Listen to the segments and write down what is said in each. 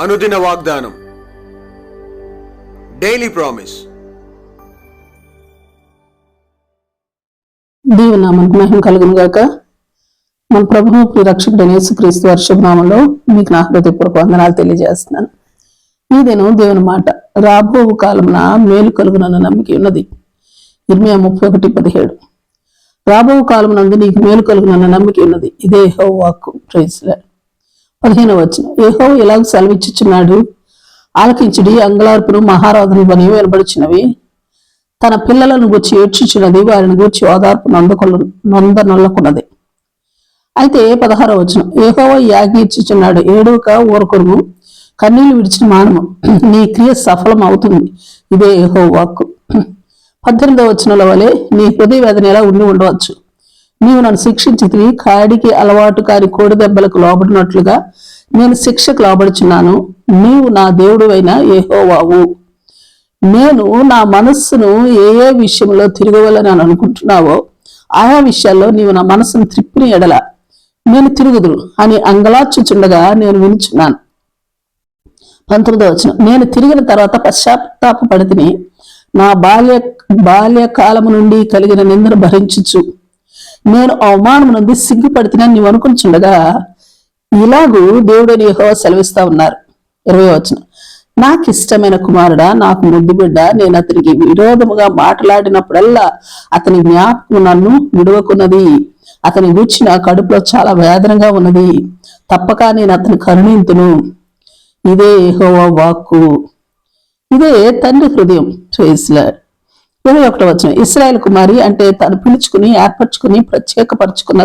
అనుదిన వాగ్దానం. Daily promise దీవెన మనకు మహిమ కలుగును గాక. మన ప్రభు ప్రియ రక్షకుడు యేసుక్రీస్తు వర్షభనామంలో మీకు నా హృదయపూర్వక వందనాలు తెలియజేస్తున్నాను. ఈ దినం దేవుని మాట రాబో కాలమున మేలు కలుగునన్న నమ్మిక ఉన్నది. ఇర్మియా ముప్పై ఒకటి పదిహేడు. రాబో కాలం నందు నీకు మేలు కలుగునన్న నమ్మిక ఉన్నది. ఇదే హో వాక్కు ప్రైజ్లా పదిహేను వచ్చిన ఏహో ఇలాగ సెలవిచ్చుచున్నాడు? ఆలకించుడి అంగళార్పును మహారాధులు పని వినబడుచున్నవి. తన పిల్లలను గుర్చి ఏడ్చుచున్నది వారిని గుర్చి ఓదార్పు నందుకొల నొందనొల్లకున్నది. అయితే పదహారవ వచనం. ఏహోవ యాగి ఇచ్చుచున్నాడు ఏడుక ఊరకొరుము కన్నీళ్ళు విడిచిన మానము. నీ క్రియ సఫలం అవుతుంది ఇదే ఏహో వాక్కు పద్దెనిమిదవ వచనంలో వలె నీ హృదయ వేదన ఎలా ఉండి ఉండవచ్చు? నీవు నన్ను శిక్షించితివి. కాడికి అలవాటు కాని కోడి దెబ్బలకు లోబడినట్లుగా నేను శిక్షకు లోబడుచున్నాను. నీవు నా దేవుడు అయిన ఏహోవావు నేను నా మనస్సును ఏ ఏ విషయంలో తిరగవలని అనుకుంటున్నావో ఆయా విషయాల్లో నీవు నా మనస్సును త్రిప్పిని ఎడల. నేను తిరుగుదురు అని అంగలార్చుచుండగా నేను వినుచున్నాను. పంతొమ్మిదో వచ్చిన నేను తిరిగిన తర్వాత పశ్చాత్తాప పడితిని నా బాల్య బాల్యకాలము నుండి కలిగిన నిందను భరించుచు. నేను అవమానం నుండి సిగ్గుపడితేనని నీవు అనుకుంటుండగా ఇలాగూ దేవుడని యహో సెలవిస్తా ఉన్నారు. ఇరవై వచ్చిన నాకు ఇష్టమైన కుమారుడా నాకు ముద్దు బిడ్డ నేను అతనికి విరోధముగా మాట్లాడినప్పుడల్లా అతని జ్ఞాపకం నన్ను విడవకున్నది. అతని గూర్చి నా కడుపులో చాలా వేదనగా ఉన్నది. తప్పక నేను అతని కరుణింతును ఇదే యెహోవా వాక్కు. ఇదే తండ్రి హృదయం. ప్రేస్లాడ్ ఇరవై ఒకటి వచ్చిన ఇస్రాయల్ కుమారి అంటే తను పిలుచుకుని ఏర్పరచుకుని ప్రత్యేకపరచుకున్న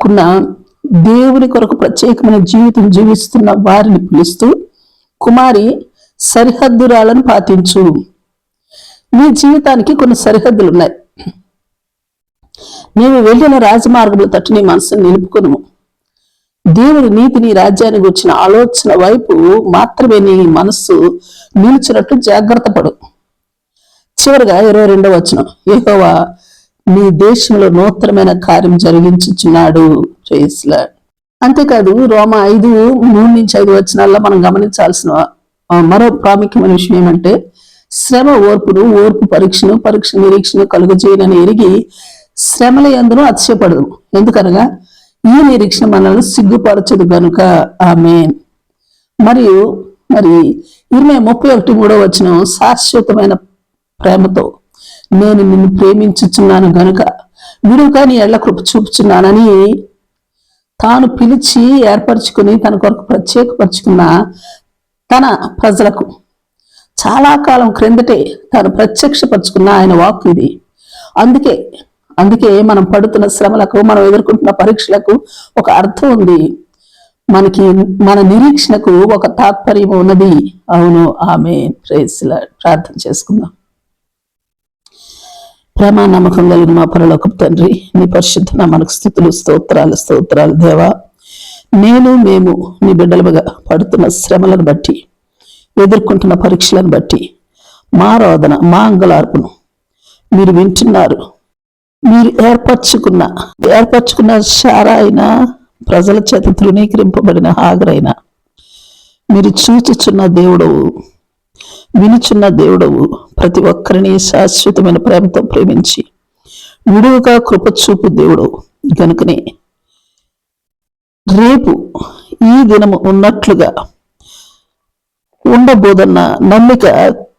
కున్న దేవుని కొరకు ప్రత్యేకమైన జీవితం జీవిస్తున్న వారిని పిలుస్తూ కుమారి సరిహద్దురాలను పాటించు నీ జీవితానికి కొన్ని సరిహద్దులు ఉన్నాయి నీవు వెళ్ళిన రాజమార్గముల తట్టు నీ మనసును నిలుపుకును దేవుని నీతిని రాజ్యానికి వచ్చిన ఆలోచన వైపు మాత్రమే నీ మనస్సు నిలిచినట్టు జాగ్రత్త పడు చివరిగా ఇరవై రెండవ వచనం. ఏహోవా నీ దేశంలో నూతనమైన కార్యం జరిగించుచున్నాడు. ప్రేస్లా అంతేకాదు రోమ ఐదు మూడు నుంచి ఐదు వచనాల్లో మనం గమనించాల్సిన మరో ప్రాముఖ్యమైన విషయం ఏమంటే శ్రమ ఓర్పును ఓర్పు పరీక్షను పరీక్ష నిరీక్షను కలుగజేయనని ఎరిగి శ్రమల ఎందును అతిశయపడదు. ఎందుకనగా ఈ నిరీక్షణ మనల్ని సిగ్గుపరచదు గనుక. ఆమె మరియు మరి ఇరవై ముప్పై ఒకటి మూడో వచ్చిన శాశ్వతమైన ప్రేమతో నేను నిన్ను ప్రేమించుచున్నాను గనుక విడుగా నీ ఎళ్ళ కృప చూపుచున్నానని తాను పిలిచి ఏర్పరచుకుని తన కొరకు ప్రత్యేకపరుచుకున్న తన ప్రజలకు చాలా కాలం క్రిందటే తాను ప్రత్యక్షపరుచుకున్న ఆయన వాక్ ఇది. అందుకే అందుకే మనం పడుతున్న శ్రమలకు మనం ఎదుర్కొంటున్న పరీక్షలకు ఒక అర్థం ఉంది. మనకి మన నిరీక్షణకు ఒక తాత్పర్యం ఉన్నది. అవును ఆమె ప్రేస్ల ప్రార్థన చేసుకుందాం. ప్రేమ నమ్మకం కలిగిన మా పరలోకపు తండ్రి నీ పరిశుద్ధ మనకు స్థితులు స్తోత్రాలు స్తోత్రాలు దేవా. నేను మేము నీ బిడ్డలుగా పడుతున్న శ్రమలను బట్టి ఎదుర్కొంటున్న పరీక్షలను బట్టి మా రోదన మా అంగలార్పును మీరు వింటున్నారు. మీరు ఏర్పరచుకున్న ఏర్పరచుకున్న శారా అయినా ప్రజల చేత తృణీకరింపబడిన హాగరైన మీరు చూచుచున్న దేవుడవు. వినుచున్న దేవుడవు ప్రతి ఒక్కరిని శాశ్వతమైన ప్రేమతో ప్రేమించి విడువుగా కృపచూపు దేవుడవు. గనుకనే రేపు ఈ దినము ఉన్నట్లుగా ఉండబోదన్న నమ్మిక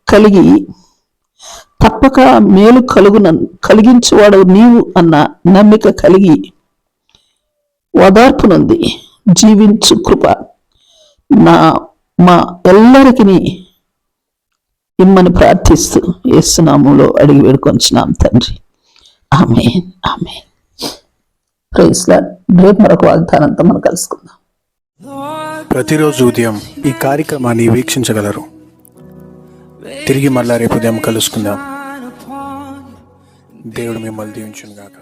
కలిగి తప్పక మేలు కలుగున కలిగించువాడు నీవు అన్న నమ్మిక కలిగి ఓదార్పునుంది. జీవించు కృప నా మా ఎల్లరికి ఇమ్మని ప్రార్థిస్తూ ఏసునామంలో అడిగి వేడుకొంచున్నాం తండ్రి. ఆమె ఆమె ప్రైస్లా రేపు మరొక వాగ్దానంతో మనం కలుసుకుందాం. ప్రతిరోజు ఉదయం ఈ కార్యక్రమాన్ని వీక్షించగలరు. తిరిగి మళ్ళా రేపు ఉదయం కలుసుకుందాం. దేవుడు మిమ్మల్ని దీవించును గాక